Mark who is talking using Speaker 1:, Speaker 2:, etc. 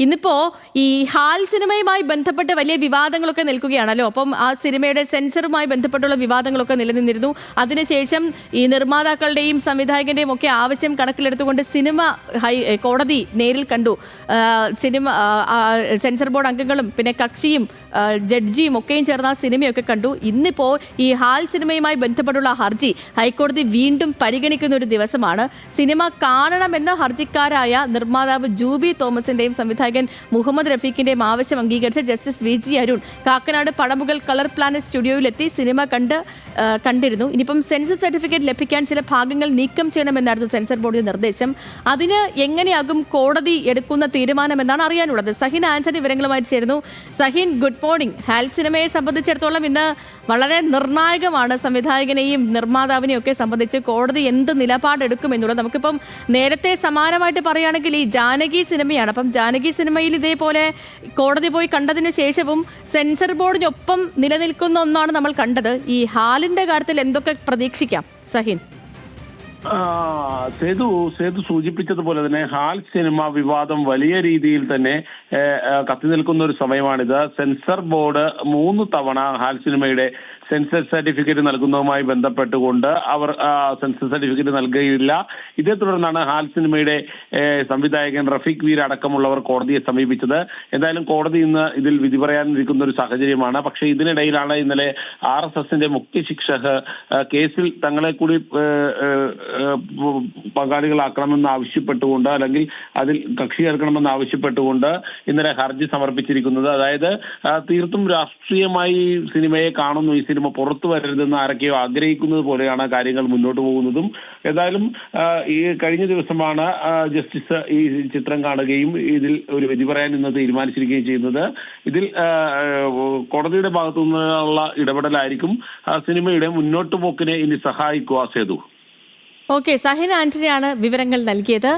Speaker 1: ഇന്നിപ്പോ ഈ ഹാൽ സിനിമയുമായി ബന്ധപ്പെട്ട് വലിയ വിവാദങ്ങളൊക്കെ നിൽക്കുകയാണല്ലോ. അപ്പം ആ സിനിമയുടെ സെൻസറുമായി ബന്ധപ്പെട്ടുള്ള വിവാദങ്ങളൊക്കെ നിലനിന്നിരുന്നു. അതിനുശേഷം ഈ നിർമ്മാതാക്കളുടെയും സംവിധായകന്റെയും ഒക്കെ ആവശ്യം കണക്കിലെടുത്തുകൊണ്ട് സിനിമ ഹൈ കോടതി നേരിൽ കണ്ടു. സിനിമ സെൻസർ ബോർഡ് അംഗങ്ങളും പിന്നെ കക്ഷിയും ജഡ്ജിയും ഒക്കെയും ചേർന്ന ആ സിനിമയൊക്കെ കണ്ടു. ഇന്നിപ്പോ ഈ ഹാൽ സിനിമയുമായി ബന്ധപ്പെട്ടുള്ള ഹർജി ഹൈക്കോടതി വീണ്ടും പരിഗണിക്കുന്ന ഒരു ദിവസമാണ്. സിനിമ കാണണമെന്ന ഹർജിക്കാരായ നിർമ്മാതാവ് ജൂബി തോമസിന്റെയും സംവിധായകൻ മുഹമ്മദ് റഫീഖിന്റെയും ആവശ്യം അംഗീകരിച്ച justice V G Arun Kakkanad Padamugal colour planet സ്റ്റുഡിയോയിലെത്തി cinema കണ്ട് കണ്ടിരുന്നു. ഇനിയിപ്പം സെൻസർ സർട്ടിഫിക്കറ്റ് ലഭിക്കാൻ ചില ഭാഗങ്ങൾ നീക്കം ചെയ്യണമെന്നായിരുന്നു സെൻസർ ബോർഡിന്റെ നിർദ്ദേശം. അതിന് എങ്ങനെയാകും കോടതി എടുക്കുന്ന തീരുമാനമെന്നാണ് അറിയാനുള്ളത്. സഹിൻ ആന്റണി വിവരങ്ങളുമായി ചേരുന്നു. Sahin good morning. ഹാൽ സിനിമയെ സംബന്ധിച്ചിടത്തോളം ഇന്ന് വളരെ നിർണായകമാണ്. സംവിധായകനെയും നിർമ്മാതാവിനെയും ഒക്കെ സംബന്ധിച്ച് കോടതി എന്ത് നിലപാടെടുക്കും എന്നുള്ളത് നമുക്കിപ്പം നേരത്തെ സമാനമായിട്ട് പറയുകയാണെങ്കിൽ ഈ ജാനകി സിനിമയാണ്. അപ്പം ജാനകി സിനിമയിൽ ഇതേപോലെ കോടതി പോയി കണ്ടതിന് ശേഷവും സെൻസർ ബോർഡിനൊപ്പം നിലനിൽക്കുന്ന ഒന്നാണ് നമ്മൾ കണ്ടത്. ഈ ഹാലിന്റെ കാര്യത്തിൽ എന്തൊക്കെ പ്രതീക്ഷിക്കാം? സഹിൻ.
Speaker 2: സേതു സേതു സൂചിപ്പിച്ചതുപോലെ തന്നെ ഹാൽ സിനിമ വിവാദം വലിയ രീതിയിൽ തന്നെ കത്തി നിൽക്കുന്ന ഒരു സമയമാണിത്. സെൻസർ ബോർഡ് മൂന്ന് തവണ ഹാൽ സിനിമയുടെ സെൻസർ സർട്ടിഫിക്കറ്റ് നൽകുന്നതുമായി ബന്ധപ്പെട്ടുകൊണ്ട് അവർ സെൻസർ സർട്ടിഫിക്കറ്റ് നൽകുകയില്ല. ഇതേ തുടർന്നാണ് ഹാൽ സിനിമയുടെ സംവിധായകൻ റഫീഖ് വീർ അടക്കമുള്ളവർ കോടതിയെ സമീപിച്ചത്. എന്തായാലും കോടതി ഇന്ന് ഇതിൽ വിധി പറയാനിരിക്കുന്ന ഒരു സാഹചര്യമാണ്. പക്ഷേ ഇതിനിടയിലാണ് ഇന്നലെ ആർ എസ് എസിന്റെ മുഖ്യ ശിക്ഷക് കേസിൽ തങ്ങളെ കൂടി പങ്കാളികളാക്കണമെന്ന് ആവശ്യപ്പെട്ടുകൊണ്ട് അല്ലെങ്കിൽ അതിൽ കക്ഷി ചേർക്കണമെന്ന് ആവശ്യപ്പെട്ടുകൊണ്ട് ഇന്നലെ ഹർജി സമർപ്പിച്ചിരിക്കുന്നത്. അതായത് തീർത്തും രാഷ്ട്രീയമായി സിനിമയെ കാണുന്നു ഈ സിനിമ പുറത്തു വരരുതെന്ന് ആരൊക്കെയോ ആഗ്രഹിക്കുന്നത് പോലെയാണ് കാര്യങ്ങൾ മുന്നോട്ട് പോകുന്നതും. ഏതായാലും ഈ കഴിഞ്ഞ ദിവസമാണ് ജസ്റ്റിസ് ഈ ചിത്രം കാണുകയും ഇതിൽ ഒരു വിധി പറയാൻ ഇന്ന് തീരുമാനിച്ചിരിക്കുകയും ചെയ്യുന്നത്. ഇതിൽ കോടതിയുടെ ഭാഗത്തു നിന്നുള്ള ഇടപെടലായിരിക്കും സിനിമയുടെ മുന്നോട്ട് പോക്കിനെ ഇനി സഹായിക്കുക സേതു.
Speaker 1: ഓക്കെ സഹിൻ ആന്റണിയാണ് വിവരങ്ങൾ നൽകിയത്.